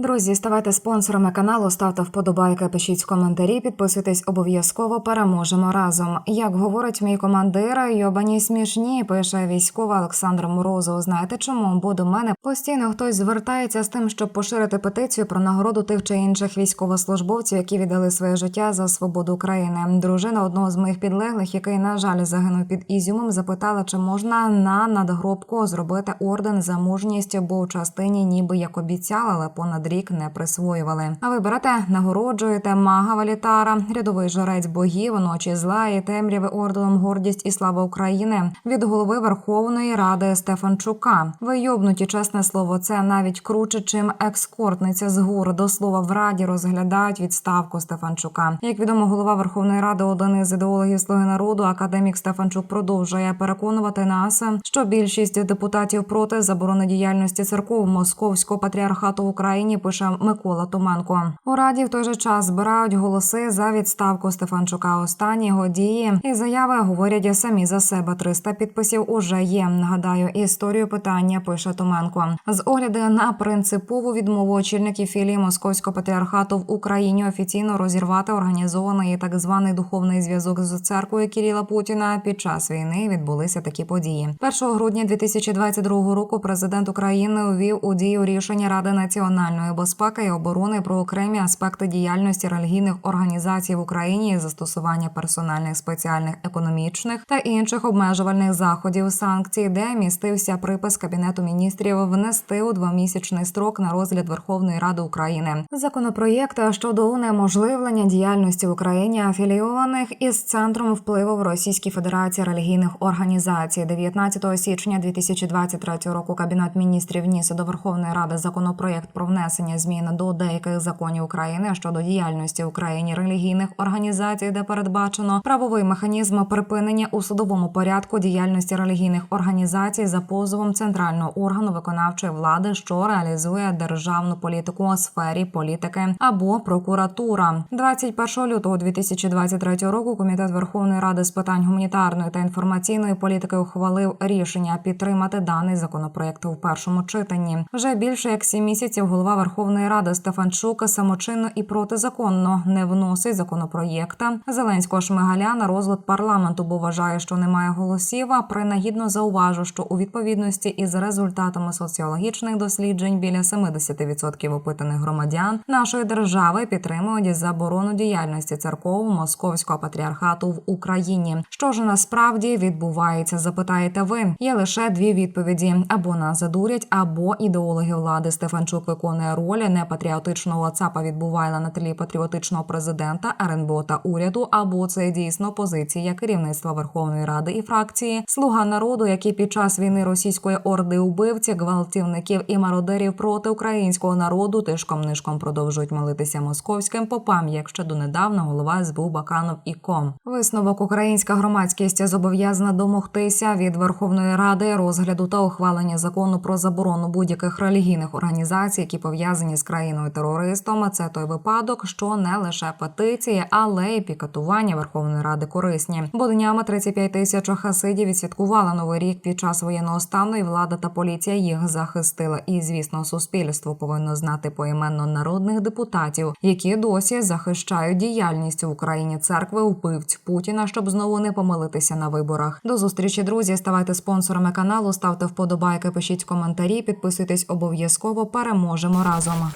Друзі, ставайте спонсорами каналу, ставте вподобайки, пишіть коментарі, підписуйтесь обов'язково. Переможемо разом. Як говорить мій командир, йобані смішні, пише військова Олександр Морозов. Знаєте чому? Бо до мене постійно хтось звертається з тим, щоб поширити петицію про нагороду тих чи інших військовослужбовців, які віддали своє життя за свободу країни. Дружина одного з моїх підлеглих, який на жаль загинув під Ізюмом, запитала, чи можна на надгробку зробити орден за мужність, бо у частині ніби як обіцяли, але понад рік не присвоювали. А ви берете, нагороджуєте мага Валітара, рядовий жорець богів, ночі зла і темряви орденом гордість і слава України від голови Верховної Ради Стефанчука. Ви йобнуті, чесне слово, це навіть круче, чим екскортниця з гур. До слова в раді розглядають відставку Стефанчука. Як відомо, голова Верховної Ради один із ідеологів Слуги народу, академік Стефанчук продовжує переконувати нас, що більшість депутатів проти заборони діяльності церков Московського патріархату в Україні пише Микола Томенко. У раді в той же час збирають голоси за відставку Стефанчука. Останні його дії і заяви говорять самі за себе. 300 підписів уже є. Нагадаю, історію питання пише Томенко. З огляду на принципову відмову очільників філії Московського патріархату в Україні офіційно розірвати організований так званий духовний зв'язок з церквою Кіріла Путіна під час війни відбулися такі події. 1 грудня 2022 року президент України увів у дію рішення Ради національної безпеки і оборони про окремі аспекти діяльності релігійних організацій в Україні і застосування персональних спеціальних економічних та інших обмежувальних заходів санкцій, де містився припис кабінету міністрів внести у двомісячний строк на розгляд Верховної Ради України законопроєкт щодо унеможливлення діяльності в Україні афілійованих із центром впливу в Російській Федерації релігійних організацій 19 січня 2023 року. Кабінет міністрів вніс до Верховної Ради законопроєкт про внесення змін до деяких законів України щодо діяльності Україні релігійних організацій, де передбачено правовий механізм припинення у судовому порядку діяльності релігійних організацій за позовом центрального органу виконавчої влади, що реалізує державну політику у сфері політики або прокуратура. 21 лютого 2023 року Комітет Верховної Ради з питань гуманітарної та інформаційної політики ухвалив рішення підтримати даний законопроект у першому читанні. Вже більше як сім місяців голова Верховної Ради Стефанчук самочинно і протизаконно не вносить законопроєкта Зеленського шмигаля на розгляд парламенту, бо вважає, що немає голосів. А принагідно зауважу, що у відповідності із результатами соціологічних досліджень біля 70% опитаних громадян нашої держави підтримують заборону діяльності церков московського патріархату в Україні. Що ж насправді відбувається? Запитаєте ви? Є лише дві відповіді: або нас задурять, або ідеологи влади Стефанчук виконує роль непатріотичного ЦАПа відбуває на тлі патріотичного президента РНБО та уряду, або це дійсно позиція керівництва Верховної Ради і фракції Слуга народу, які під час війни російської орди убивці, гвалтівників і мародерів проти українського народу тишком нишком продовжують молитися московським попам, як ще донедавна голова СБУ Баканов і ком. Висновок українська громадськість зобов'язана домогтися від Верховної Ради розгляду та ухвалення закону про заборону будь-яких релігійних організацій, які пов'язані з країною терористом. Це той випадок, що не лише петиції, але й пікетування Верховної Ради корисні. Бо днями 35 тисяч хасидів відсвяткували новий рік під час воєнного стану, і влада та поліція їх захистила. І звісно, суспільство повинно знати поіменно народних депутатів, які досі захищають діяльність в Україні церкви вбивць Путіна, щоб знову не помилитися на виборах. До зустрічі, друзі. Ставайте спонсорами каналу, ставте вподобайки, пишіть коментарі, підписуйтесь обов'язково. Переможемо разом.